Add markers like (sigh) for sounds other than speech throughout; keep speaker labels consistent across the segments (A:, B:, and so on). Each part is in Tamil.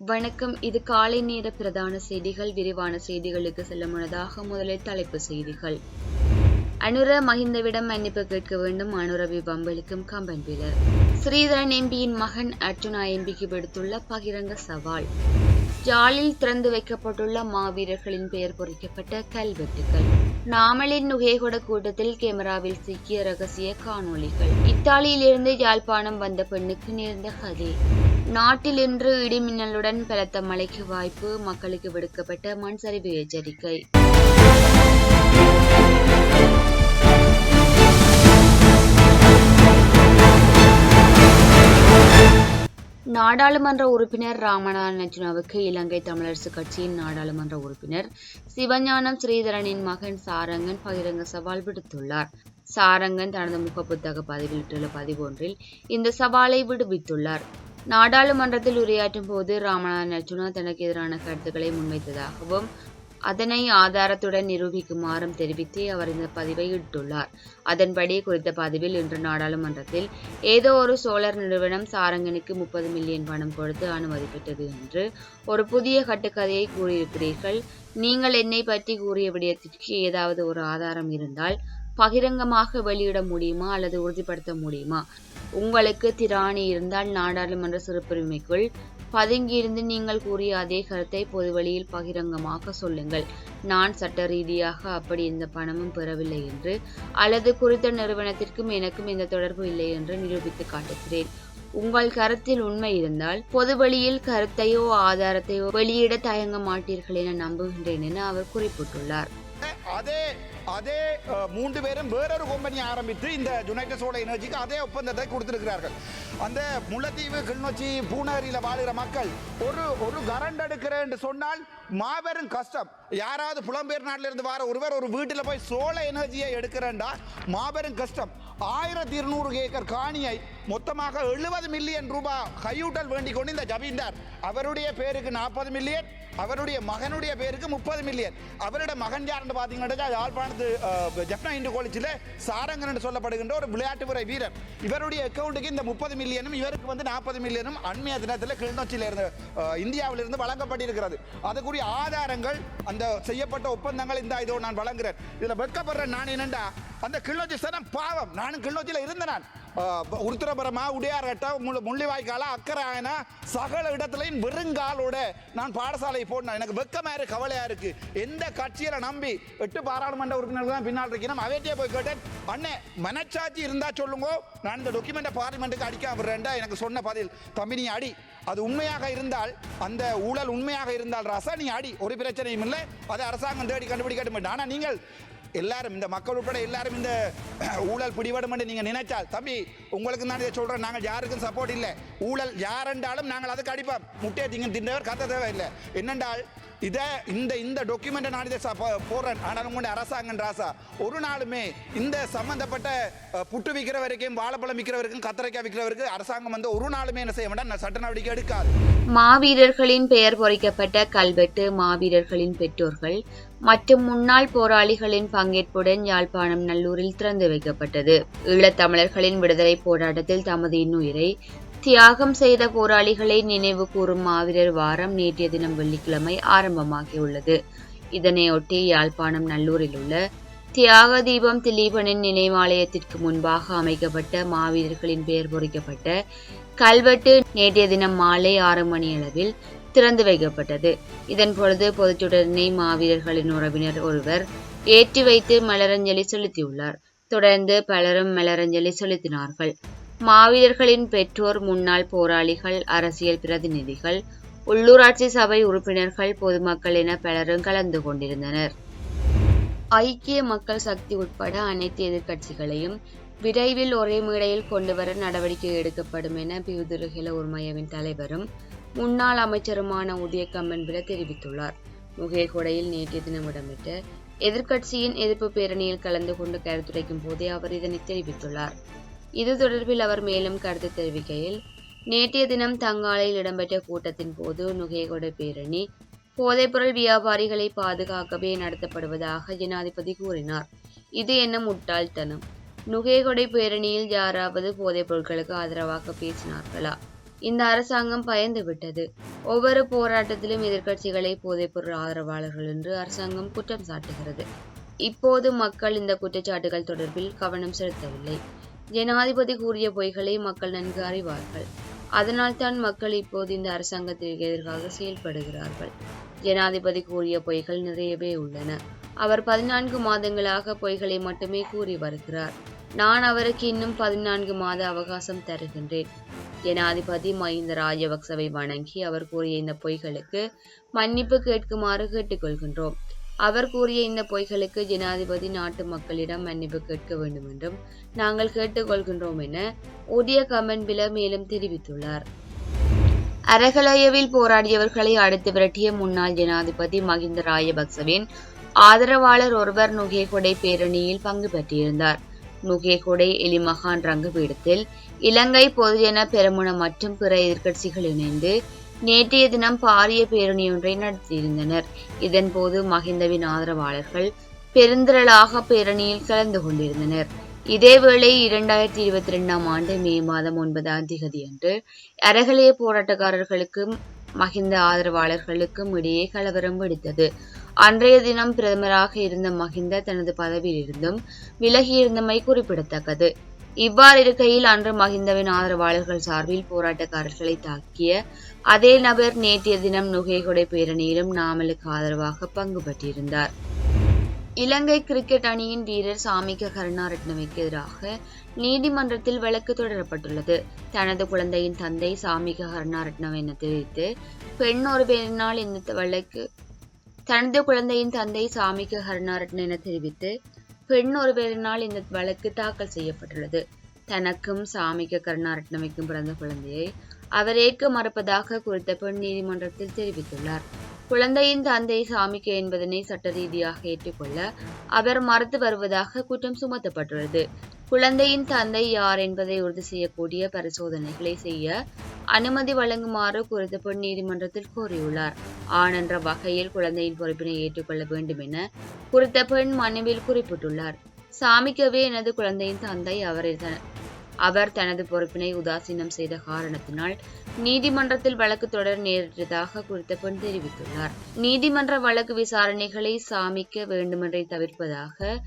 A: வணக்கம். இது காலை நேர பிரதான செய்திகள். விரிவான செய்திகளுக்கு செல்ல முன்னதாக முதலில் தலைப்பு செய்திகள். அனுர மஹிந்தவிடம் மன்னிப்பு கேட்க வேண்டும். அனுரவி பம்பளிக்கும் கம்பன் வீரர் ஸ்ரீதரன் எம்பியின் மகன் அர்ஜுனா எம்பிக்கு விடுத்துள்ள பகிரங்க சவால். ஜாலில் திறந்து வைக்கப்பட்டுள்ள மாவீரர்களின் பெயர் பொறிக்கப்பட்ட கல்வெட்டுகள் நாமலின் நுகைகொட கூட்டத்தில் கேமராவில் சிக்கிய ரகசிய காணொளிகள். இத்தாலியிலிருந்து யாழ்ப்பாணம் வந்த பெண்ணுக்கு நேர்ந்த கதை. நாட்டில் இன்று இடிமின்னலுடன் பலத்த மழைக்கு வாய்ப்பு மக்களுக்கு விடுக்கப்பட்ட மண் சரிவு எச்சரிக்கை. நாடாளுமன்ற உறுப்பினர் ராமநாதன் இலங்கை தமிழரசு கட்சியின் நாடாளுமன்ற உறுப்பினர் சிவஞானம் ஸ்ரீதரனின் மகன் சாரங்கன் பகிரங்க சவால் விடுத்துள்ளார். சாரங்கன் தனது முகப்புத்தக பதிவிட்டுள்ள பதிவு ஒன்றில் இந்த சவாலை விடுவித்துள்ளார். நாடாளுமன்றத்தில் உரையாற்றும் போது ராமநாதன் அர்ஜுனா தனக்கு எதிரான கருத்துக்களை முன்வைத்ததாகவும் அதனை ஆதாரத்துடன் நிரூபிக்குமாறும் தெரிவித்து அவர் இந்த பதிவை இட்டுள்ளார். அதன்படி குறித்த பதிவில் இன்று நாடாளுமன்றத்தில் ஏதோ ஒரு சோழர் நிறுவனம் சாரங்கனுக்கு முப்பது மில்லியன் பணம் கொடுத்து அனுமதி பெற்றது என்று ஒரு புதிய கட்டுக்கதையை கூறியிருக்கிறீர்கள். நீங்கள் என்னை பற்றி கூறிய விடயத்திற்கு ஏதாவது ஒரு ஆதாரம் இருந்தால் பகிரங்கமாக வெளியிட முடியுமா அல்லது உறுதிப்படுத்த முடியுமா? உங்களுக்கு திராணி இருந்தால் நாடாளுமன்ற சிறப்புரிமைக்குள் பதுங்கியிருந்து நீங்கள் கூறிய அதே கருத்தை பொதுவெளியில் பகிரங்கமாக சொல்லுங்கள். நான் சட்ட ரீதியாக அப்படி எந்த பணமும் பெறவில்லை என்று அல்லது குறித்த நிறுவனத்திற்கும் எனக்கும் எந்த தொடர்பு இல்லை என்று நிரூபித்து காட்டுகிறேன். உங்கள் கருத்தில் உண்மை இருந்தால் பொது வழியில் கருத்தையோ ஆதாரத்தையோ வெளியிட தயங்க மாட்டீர்கள் என நம்புகின்றேன் என அவர் குறிப்பிட்டுள்ளார்.
B: அதே அதே மூன்று பேரும் வேறொரு கம்பெனி ஆரம்பித்து இந்த யுனைடெட் சோலார் எனர்ஜிக்கு அதே ஒப்பந்தத்தை கொடுத்திருக்கிறார்கள். அந்த முல்லைத்தீவு கிளிநொச்சி பூனகரியில் வாழ்கிற மக்கள் ஒரு ஒரு கரண்ட் எடுக்கிறேன் என்று சொன்னால் மாபெரும் கஷ்டம். யாராவது புலம்பெயர் நாட்டிலிருந்து வர ஒருவர் ஒரு வீட்டில் போய் சோழ எனர்ஜியை எடுக்கிறேன்டா மாபெரும் கஷ்டம். ஆயிரத்தி இருநூறு ஏக்கர் காணியை மொத்தமாக எழுபது மில்லியன் ரூபாய் கையூட்டல் வேண்டிக் கொண்டு இந்த ஜமீன்தார். அவருடைய பேருக்கு நாற்பது மில்லியன் அவருடைய மகனுடைய பேருக்கு முப்பது மில்லியன். அவருடைய மகன் யாருன்னு பார்த்தீங்கன்னா யாழ்ப்பாணத்து ஜப்னா இந்து காலேஜில் சாரங்கன் என்று சொல்லப்படுகின்ற ஒரு விளையாட்டு முறை வீரர். இவருடைய அக்கௌண்ட்டுக்கு இந்த முப்பது மில்லியனும் இவருக்கு வந்து நாற்பது மில்லியனும் அண்மைய தினத்தில் கிளிநொச்சியில் இருந்து இந்தியாவிலிருந்து வழங்கப்பட்டிருக்கிறது. அதுக்குரிய ஆதாரங்கள் அந்த செய்யப்பட்ட ஒப்பந்தங்கள் இந்த இதோ நான் வழங்குகிறேன் இதில் வெட்கப்படுறேன் நான் என்னண்டா? அந்த கிளிநொச்சி சனம் பாவம். நானும் கிள்ளோச்சியில் இருந்தேன் நான். உருத்திரபுரமா உடையார்கட்ட முழு முள்ளிவாய்க்கால அக்கராயனா சகல இடத்துலையும் வெறுங்காலோட நான் பாடசாலை போடணும். எனக்கு வெக்கமா இருக்கு கவலையா இருக்கு. எந்த கட்சியில நம்பி எட்டு பாராளுமன்ற உறுப்பினர்கள் தான் பின்னால் இருக்கணும் அவையிட்டே போய் கேட்டேன் அண்ணே மனச்சாட்சி இருந்தா சொல்லுங்க. நான் இந்த டாக்குமெண்ட்டை பார்லிமெண்ட்டுக்கு அடிக்க விடுறேன்டா எனக்கு சொன்ன பதில். தம்பி நீ அடி. அது உண்மையாக இருந்தால் அந்த ஊழல் உண்மையாக இருந்தால் ரசா நீ அடி. ஒரு பிரச்சனையும் இல்லை. அதை அரசாங்கம் தேடி கண்டுபிடிக்க ஆனால் நீங்கள் எல்லாரும் இந்த மக்கள் உட்பட எல்லாரும் இந்த (clears throat) ஊழல் பிடிபடும் என்று நீங்க நினைச்சால் தம்பி உங்களுக்கு தான் இதை சொல்றேன். நாங்கள் யாருக்கும் சப்போர்ட் இல்லை. ஊழல் யாரென்றாலும் நாங்கள் அதுக்கு அடிப்போம். முட்டையை திங்க தின்றவர் கத்த தேவை இல்லை என்னென்றால் இதை இந்த இந்த டாக்குமெண்ட்டை நான் இதை போடுறேன். ஆனால் உங்களுடைய அரசாங்கம் ராசா ஒரு நாளுமே இந்த சம்பந்தப்பட்ட புட்டு விற்கிறவருக்கும் வாழைப்பழம் விற்கிறவருக்கும் கத்திரிக்காய் விற்கிறவருக்கு அரசாங்கம் வந்து ஒரு நாளுமே என்ன செய்ய வேண்டாம். சட்ட நடவடிக்கை எடுக்காது.
A: மாவீரர்களின் பெயர் பொறிக்கப்பட்ட கல்வெட்டு மாவீரர்களின் பெற்றோர்கள் மற்றும் முன்னாள் போராளிகளின் பங்கேற்புடன் யாழ்ப்பாணம் நல்லூரில் திறந்து வைக்கப்பட்டது. ஈழத்தமிழர்களின் விடுதலை போராட்டத்தில் தமது இன்னுயிரை தியாகம் செய்த போராளிகளை நினைவு கூறும் மாவீரர் வாரம் நேற்றைய தினம் வெள்ளிக்கிழமை ஆரம்பமாகியுள்ளது. இதனையொட்டி யாழ்ப்பாணம் நல்லூரில் உள்ள தியாக தீபம் திலீபனின் நினைவாலயத்திற்கு முன்பாக அமைக்கப்பட்ட மாவீரர்களின் பெயர் பொறிக்கப்பட்ட கல்வெட்டு நேற்றைய தினம் மாலை ஆறு மணியளவில் திறந்து வைக்கப்பட்டது. இதன் பொழுது பொதுச்சுடரினை மாவீரர்களின் உறவினர் ஒருவர் ஏற்றி வைத்து மலரஞ்சலி செலுத்தியுள்ளார். தொடர்ந்து பலரும் மலரஞ்சலி செலுத்தினார்கள். மாவீரர்களின் பெற்றோர் முன்னாள் போராளிகள் அரசியல் பிரதிநிதிகள் உள்ளூராட்சி சபை உறுப்பினர்கள் பொதுமக்கள் என பலரும் கலந்து கொண்டிருந்தனர். ஐக்கிய மக்கள் சக்தி உட்பட அனைத்து எதிர்க்கட்சிகளையும் விரைவில் ஒரே மேடையில் கொண்டுவர நடவடிக்கை எடுக்கப்படும் என பியுதுருகில உரிமையவின் தலைவரும் முன்னாள் அமைச்சருமான உதய கம்பன்பில தெரிவித்துள்ளார். முகேகொடையில் நேற்றைய தினம் இடம்பெற்ற எதிர்க்கட்சியின் எதிர்ப்பு பேரணியில் கலந்து கொண்டு கருத்துரைக்கும் போதே அவர் இதனை தெரிவித்துள்ளார். இது தொடர்பில் அவர் மேலும் கருத்து தெரிவிக்கையில் நேற்றைய தினம் தங்காலையில் இடம்பெற்ற கூட்டத்தின் போது நுகேகொடை பேரணி போதைப்பொருள் வியாபாரிகளை பாதுகாக்கவே நடத்தப்படுவதாக ஜனாதிபதி கூறினார். இது என்ன முட்டாள்தனம். நுகேகொடை பேரணியில் யாராவது போதைப் பொருட்களுக்கு ஆதரவாக பேசினார்களா? இந்த அரசாங்கம் பயந்து விட்டது. ஒவ்வொரு போராட்டத்திலும் எதிர்க்கட்சிகளை போதைப்பொருள் ஆதரவாளர்கள் என்று அரசாங்கம் குற்றம் சாட்டுகிறது. இப்போது மக்கள் இந்த குற்றச்சாட்டுகள் தொடர்பில் கவனம் செலுத்தவில்லை. ஜனாதிபதி கூறிய பொய்களை மக்கள் நன்கு அறிவார்கள். அதனால்தான் மக்கள் இப்போது இந்த அரசாங்கத்திற்கு எதிராக செயல்படுகிறார்கள். ஜனாதிபதி கூறிய பொய்கள் நிறையவே உள்ளன. அவர் பதினான்கு மாதங்களாக பொய்களை மட்டுமே கூறி வருகிறார். நான் அவருக்கு இன்னும் பதினான்கு மாத அவகாசம் தருகின்றேன். ஜனாதிபதி மஹிந்த ராஜபக்சவை வணங்கி அவர் கூறிய இந்த பொய்களுக்கு மன்னிப்பு கேட்குமாறு கேட்டுக்கொள்கின்றோம். அவர் கூறிய இந்த பொய்களுக்கு ஜனாதிபதி நாட்டு மக்களிடம் மன்னிப்பு கேட்க வேண்டும் என்றும் நாங்கள் கேட்டுக்கொள்கின்றோம் என உடைய கமென்பில மேலும் தெரிவித்துள்ளார். அரகலயவில் போராடியவர்களை அடுத்து விரட்டிய முன்னாள் ஜனாதிபதி மஹிந்த ராஜபக்சவின் ஆதரவாளர் ஒருவர் நுகேகொடை பேரணியில் பங்கு பெற்றிருந்தார். நுகேகொடை எலிமகான் ரங்கபீடத்தில் இலங்கை பொதுஜன பெரமுன மற்றும் பிற எதிர்க்கட்சிகள் இணைந்து நேற்றைய தினம் பாரிய பேரணியொன்றை நடத்தியிருந்தனர். இதன்போது மஹிந்தவின் ஆதரவாளர்கள் பெருந்திரளாக பேரணியில் கலந்து கொண்டிருந்தனர். இதேவேளை இரண்டாயிரத்தி இருபத்தி ரெண்டாம் ஆண்டு மே மாதம் ஒன்பதாம் திகதி அன்று அரகலைய போராட்டக்காரர்களுக்கும் மஹிந்த ஆதரவாளர்களுக்கும் இடையே கலவரம் வெடித்தது. அன்றைய தினம் பிரதமராக இருந்த மஹிந்த தனது பதவியிலிருந்தும் விலகியிருந்தமை குறிப்பிடத்தக்கது. இவ்வாறு இருக்கையில் அன்று மஹிந்தவின் ஆதரவாளர்கள் சார்பில் போராட்டக்காரர்களை தாக்கிய அதே நபர் நேற்றைய தினம் நுகைகொடை பேரணியிலும் நாமலுக்கு ஆதரவாக பங்கு பெற்றிருந்தார். இலங்கை கிரிக்கெட் அணியின் வீரர் சாமிக கருணாரட்னவிற்கு எதிராக நீதிமன்றத்தில் வழக்கு தொடரப்பட்டுள்ளது. தனது குழந்தையின் தந்தை சாமிக கருணாரட்னவ் என தெரிவித்து பெண் ஒருவரினால் இந்த வழக்கு தனது குழந்தையின் தந்தை சாமிக்கு கருணாரட்ன என தெரிவித்து பெண் ஒருவரினால் இந்த வழக்கு தாக்கல் செய்யப்பட்டுள்ளது. தனக்கும் சாமிக்கு கருணாரட்னமைக்கும் பிறந்த குழந்தையை அவர் ஏற்க மறுப்பதாக குறித்த பெண் நீதிமன்றத்தில் தெரிவித்துள்ளார். குழந்தையின் தந்தை சாமிக்கு என்பதனை சட்ட ரீதியாக ஏற்றுக்கொள்ள அவர் மறுத்து வருவதாக குற்றம் சுமத்தப்பட்டுள்ளது. குழந்தையின் தந்தை யார் என்பதை உறுதி செய்யக்கூடிய பரிசோதனைகளை செய்ய அனுமதி வழங்குமாறு குறித்த பெண் நீதிமன்றத்தில் கோரியுள்ளார். ஆனென்ற வகையில் குழந்தையின் பொறுப்பினை ஏற்றுக்கொள்ள வேண்டும் என குறித்த பெண் மனுவில் குறிப்பிட்டுள்ளார். சாமிக்கவே எனது குழந்தையின் தந்தை அவரை அவர் தனது பொறுப்பினை உதாசீனம் செய்த காரணத்தினால் நீதிமன்றத்தில் வழக்கு தொடர் நேரிட்டதாக குறித்த பெண் தெரிவித்துள்ளார். நீதிமன்ற வழக்கு விசாரணைகளை சாமிக்க வேண்டுமென்றே தவிர்ப்பதாக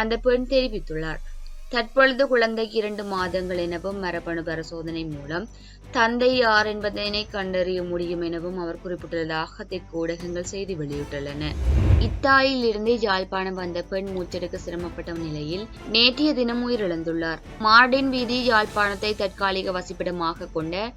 A: அந்த பெண் தெரிவித்துள்ளார். தற்பொழுது குழந்தைக்கு இரண்டு மாதங்கள் எனவும் மரபணு பரிசோதனை மூலம் தந்தை யார் என்பதனை கண்டறிய முடியும் எனவும் அவர் குறிப்பிட்டுள்ளதாக தெற்கு ஊடகங்கள் செய்தி வெளியிட்டுள்ளன. இத்தாலியில் இருந்து யாழ்ப்பாணம் வந்த பெண் மூச்செடுக்க சிரமப்பட்ட நிலையில் நேற்றைய தினம் உயிரிழந்துள்ளார். மார்டின் வீதி யாழ்ப்பாணத்தை தற்காலிக வசிப்பிடமாக கொண்ட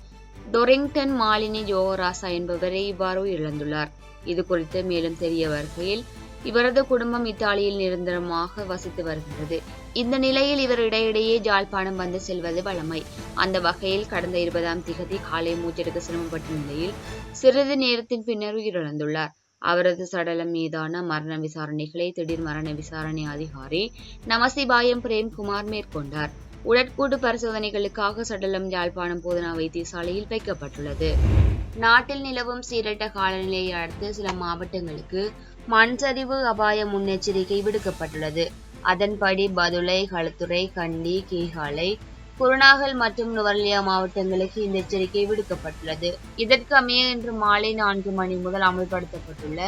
A: டொரிங்டன் மாலினி ஜோகராசா என்பவரை இவ்வாறு உயிரிழந்துள்ளார். இது குறித்து மேலும் தெரிய வருகையில் இவரது குடும்பம் இத்தாலியில் நிரந்தரமாக வசித்து வருகின்றது இந்த நிலையில் இவர் இடையிடையே ஜாழ்ப்பாணம் வந்து செல்வது வழமை. அந்த வகையில் கடந்த இருபதாம் திகதி காலை மூச்செடுக்க சிரமப்பட்ட நிலையில் சிறிது நேரத்தின் பின்னர் உயிரிழந்துள்ளார். அவரது சடலம் மீதான மரண விசாரணைகளை திடீர் மரண விசாரணை அதிகாரி நமசிபாயம் பிரேம்குமார் மேற்கொண்டார். உடற்கூடு பரிசோதனைகளுக்காக சடலம் யாழ்ப்பாணம் போதனா வைத்தியசாலையில் வைக்கப்பட்டுள்ளது. நாட்டில் நிலவும் சீரட்ட காலநிலையை அடுத்து சில மாவட்டங்களுக்கு மண் சரிவு அபாய முன்னெச்சரிக்கை விடுக்கப்பட்டுள்ளது. அதன்படி பதுளை களுத்துறை கண்டி கீகாலை குருநாகல் மற்றும் நுவர்லியா மாவட்டங்களுக்கு இந்த எச்சரிக்கை விடுக்கப்பட்டுள்ளது. இதற்கமைய இன்று மாலை நான்கு மணி முதல் அமல்படுத்தப்பட்டுள்ள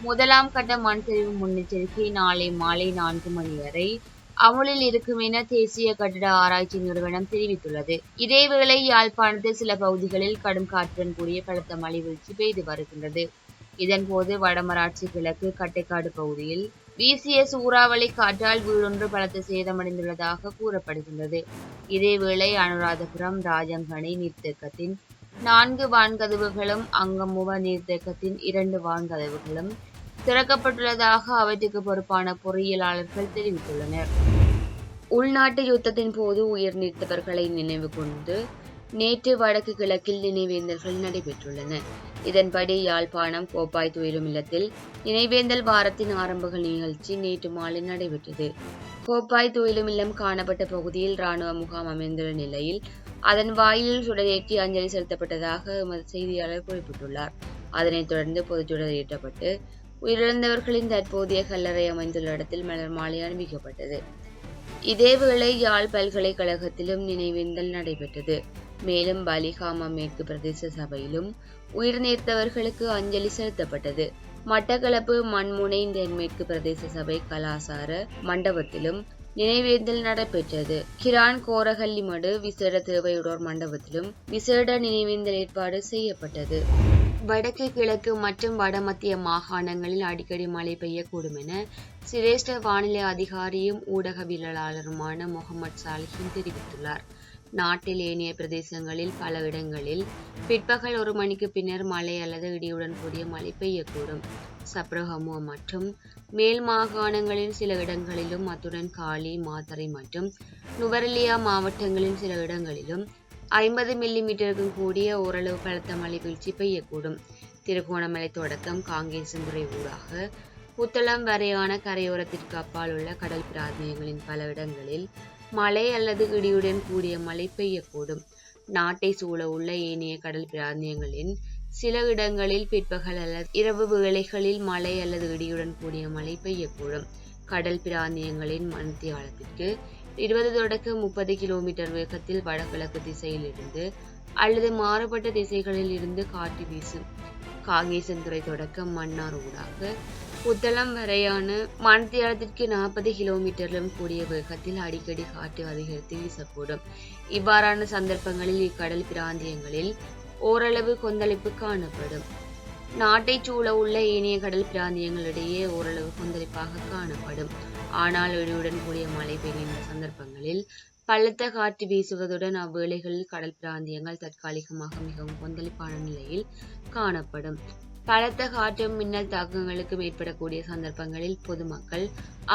A: முதலாம் கட்ட மண் சரிவு முன்னெச்சரிக்கை நாளை மாலை நான்கு மணி வரை அமுலில் இருக்கும் என தேசிய கட்டிட ஆராய்ச்சி நிறுவனம் தெரிவித்துள்ளது. இதேவேளை யாழ்ப்பாணத்தில் சில பகுதிகளில் கடும் காற்றுடன் கூடிய பலத்த மழை வீழ்ச்சி பெய்து வருகின்றது. இதன்போது வடமராட்சி கிழக்கு கட்டைக்காடு பகுதியில் வீசிய சூறாவளி காற்றால் வீடொன்று பலத்த சேதமடைந்துள்ளதாக கூறப்படுகின்றது. இதேவேளை அனுராதபுரம் ராஜங்கனை நீர்த்தேக்கத்தின் நான்கு வான்கதவுகளும் அங்கமுவ நீர்த்தேக்கத்தின் இரண்டு வான்கதவுகளும் திறக்கப்பட்டுள்ளதாக அவற்றுக்கு பொறுப்பான பொறியியலாளர்கள் தெரிவித்துள்ளனர். உள்நாட்டு யுத்தத்தின் போது உயிர் நீத்தவர்களை நினைவு கொண்டு நேற்று வடக்கு கிழக்கில் நினைவேந்தல்கள் நடைபெற்றுள்ளன. இதன்படி யாழ்ப்பாணம் கோப்பாய் துயிலும் இல்லத்தில் நினைவேந்தல் வாரத்தின் ஆரம்பங்கள் நிகழ்ச்சி நேற்று மாலை நடைபெற்றது. கோப்பாய் துயிலும் இல்லம் காணப்பட்ட பகுதியில் ராணுவ முகாம் அமைந்துள்ள நிலையில் அதன் வாயிலில் சுடரேற்றி அஞ்சலி செலுத்தப்பட்டதாக எமது செய்தியாளர் குறிப்பிட்டுள்ளார். அதனைத் தொடர்ந்து பொதுச்சுடர் ஏற்றப்பட்டு உயிரிழந்தவர்களின் தற்போதைய கல்லறை அமைந்துள்ள இடத்தில் மலர் மாலை அணிவிக்கப்பட்டது. இதேவேளை யாழ் பல்கலைக்கழகத்திலும் நினைவேந்தல் நடைபெற்றது. மேலும் பலிகாம மேற்கு பிரதேச சபையிலும் உயிர் நீர்த்தவர்களுக்கு அஞ்சலி செலுத்தப்பட்டது. மட்டக்களப்பு மண்முனை தென்மேற்கு பிரதேச சபை கலாசார மண்டபத்திலும் நினைவேந்தல் நடைபெற்றது. கிரான் கோரகல்லிமடு விசேட தேவையுடோர் மண்டபத்திலும் விசேட நினைவேந்தல் ஏற்பாடு செய்யப்பட்டது. வடக்கு கிழக்கு மற்றும் வடமத்திய மாகாணங்களில் அடிக்கடி மழை பெய்யக்கூடும் என சிரேஷ்ட வானிலை அதிகாரியும் ஊடகவியலாளருமான முகமது சாலிஹின் தெரிவித்துள்ளார். நாட்டில் ஏனைய பிரதேசங்களில் பல இடங்களில் பிற்பகல் ஒரு மணிக்கு பின்னர் மழை அல்லது இடியுடன் கூடிய மழை பெய்யக்கூடும். சப்ரஹமுவ மற்றும் மேல் மாகாணங்களின் சில இடங்களிலும் அத்துடன் காலி மாத்தறை மற்றும் நுவரெலியா மாவட்டங்களின் சில இடங்களிலும் ஐம்பது மில்லிமீட்டருக்கும் கூடிய ஓரளவு பலத்த மழை வீழ்ச்சி பெய்யக்கூடும். திருகோணமலை தொடக்கம் காங்கேசந்துறை ஊடாக புத்தளம் வரையான கரையோரத்திற்கு அப்பால் உள்ள கடல் பிராந்தியங்களின் பல இடங்களில் மழை அல்லது இடியுடன் கூடிய மழை பெய்யக்கூடும். நாட்டை சூழ உள்ள ஏனைய கடல் பிராந்தியங்களின் சில இடங்களில் பிற்பகல் அல்லது இரவு வேளைகளில் மழை அல்லது இடியுடன் கூடிய மழை பெய்யக்கூடும். கடல் பிராந்தியங்களின் மணித்தியாலத்திற்கு இருபது தொடக்க முப்பது கிலோமீட்டர் வேகத்தில் வடகிழக்கு திசையிலிருந்து அல்லது மாறுபட்ட திசைகளில் இருந்து காற்று வீசும். காங்கேசன்துறை தொடக்கம் மன்னார் ஊடாக புத்தளம் வரையான மணித்தியாலத்திற்கு நாற்பது கிலோமீட்டரிலும் கூடிய வேகத்தில் அடிக்கடி காற்று அதிகரித்து வீசக்கூடும். இவ்வாறான சந்தர்ப்பங்களில் இக்கடல் பிராந்தியங்களில் ஓரளவு கொந்தளிப்பு காணப்படும். நாட்டைச் சூழ உள்ள ஏனைய கடல் பிராந்தியங்களிடையே ஓரளவு கொந்தளிப்பாக காணப்படும். ஆனால் இடியுடன் கூடிய மழை பெய்கின்ற சந்தர்ப்பங்களில் பலத்த காற்று வீசுவதுடன் அவ்வேளைகளில் கடல் பிராந்தியங்கள் தற்காலிகமாக மிகவும் கொந்தளிப்பான நிலையில் காணப்படும். பலத்த காற்றும் மின்னல் தாக்கங்களுக்கும் ஏற்படக்கூடிய சந்தர்ப்பங்களில் பொதுமக்கள்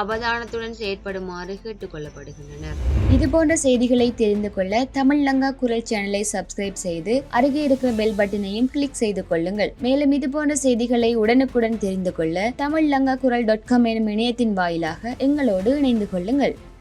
A: அவதானத்துடன் செயற்படுமாறு கேட்டுக்கொள்ளப்படுகின்றனர்
C: இது போன்ற செய்திகளை தெரிந்து கொள்ள தமிழ் லங்கா குரல் சேனலை சப்ஸ்கிரைப் செய்து அருகே இருக்கிற பெல் பட்டனையும் கிளிக் செய்து கொள்ளுங்கள். மேலும் இது போன்ற செய்திகளை உடனுக்குடன் தெரிந்து கொள்ள தமிழ் லங்கா குரல் டாட் காம் எனும் இணையத்தின் வாயிலாக எங்களோடு இணைந்து கொள்ளுங்கள்.